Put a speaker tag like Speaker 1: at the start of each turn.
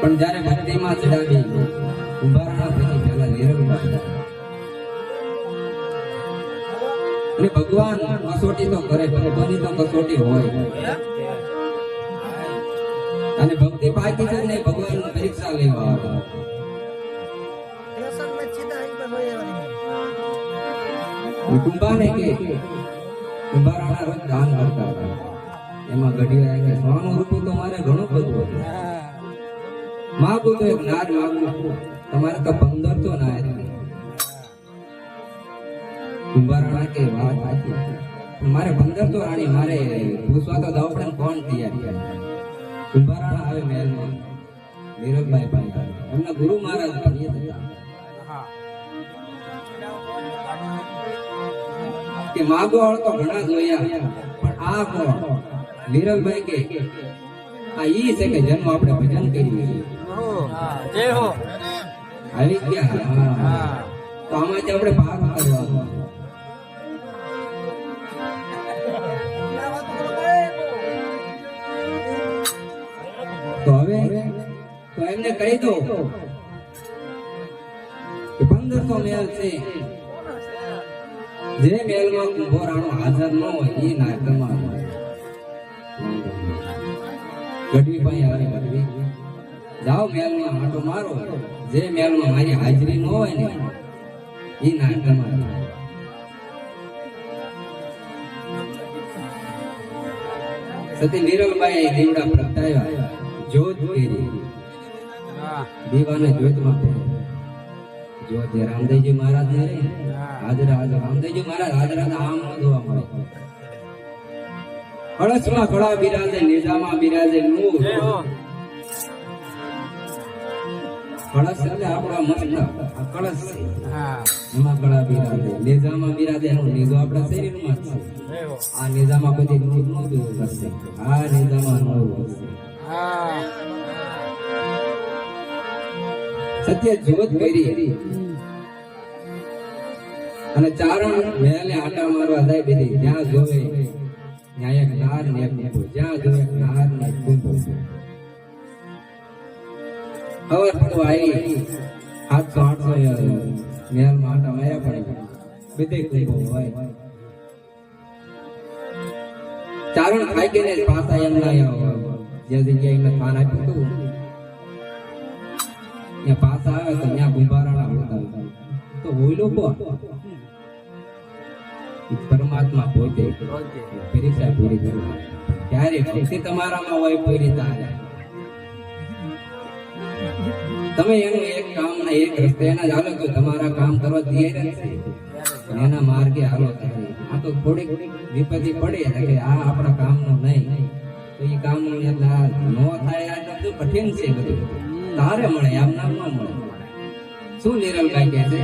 Speaker 1: પણ જ્યારે ભક્તિમાં ચડાવી કુંભારાણા પછી પહેલા લીરમભાઈ. અને ભગવાન કસોટી તો કરે ભગવાનની તો કસોટી હોય. અને ભક્તિ પાકી છે ને ભગવાન પરીક્ષા લેવા આવે. કુંભાને કે કુંભારાણા રોજ દાન કરતા હતા. એમાં ઘડીએ કે સોનું રૂપું તો મારે ઘણું બધું હતું. માગું તો એક નાર માગું તમારે તો પંદર તો ના કુંભારાણા કે વાત સાચી મારે પંદર તો રાણી મારે પૂછવા તો દવ પણ કોણ તૈયાર કરે કુંભારાણા આવે મહેલમાં. નીરજભાઈ ભાઈ. એમના ગુરુ મહારાજ ભણીએ હતા. કે માગોળ તો ઘણા જોયા પણ આ કોણ? નીરજભાઈ કે આ ઈ છે કે જન્મ આપણે ભજન કરીએ
Speaker 2: જય હો.
Speaker 1: આવી ગયા. તો આમાંથી આપણે ભાગ કરવાનો તો હવે તો એમને કહી દો પંદરસો મેલ છે. જે મેલમાં કુંભો રાણો હાજર ન હોય, એ ના તમારો ગઢવી ભાઈ આવે ગઢવી. જાઓ મેલમાં હાટો મારો. જે મેલમાં મારી હાજરી ન હોય ને, એ ના તમારો સતી નિરલભાઈ દીવડા પ્રગટાવ્યા. જોત કરી દીવાને જોતમાં ફેરવી. જોત એ રામદેવજી મહારાજ ને હાજરા હાજર. રામદેવજી મહારાજ હાજરા આમ જોવા મળે. કળશમાં કળા બિરાજે નેજામાં બિરાજે નૂર. કળશ એટલે આપણા મસ્ત આ કળશ છે. એમાં કળા બિરાજે નેજામાં બિરાજે એનું. નિજો આપણા શરીરમાં છે. આ નેજામાં બધી નૂરનું આ નેજામાં નૂર સત્ય જોત કરી અને ચારણ મહેલે આટા મારવા જાય બેરી જ્યાં જોવે ત્યાં એક નાર ને કુંભો જ્યાં જોવે એક નાર ને કુંભો. હવે તો આવી સાતસો આઠસો મહેલમાં આટા માર્યા પડે બધે કુંભો હોય. ચારણ ખાઈ ગઈને પાછા એમના પરમાત્મા પોતે તમે એનું એક કામ ના એક રસ્તે એના હાલો તો તમારા કામ કરવા તૈયાર છે એના માર્ગે હાલો થાય આ તો થોડીક વિપત્તિ પડે એટલે આ આપણા કામનું નહીં તો એ કામ એટલે ન થાય, આ બધું કઠિન છે બધું. તારે મળે, આમ નામ ન મળે. શું નિરલભાઈ કહે છે?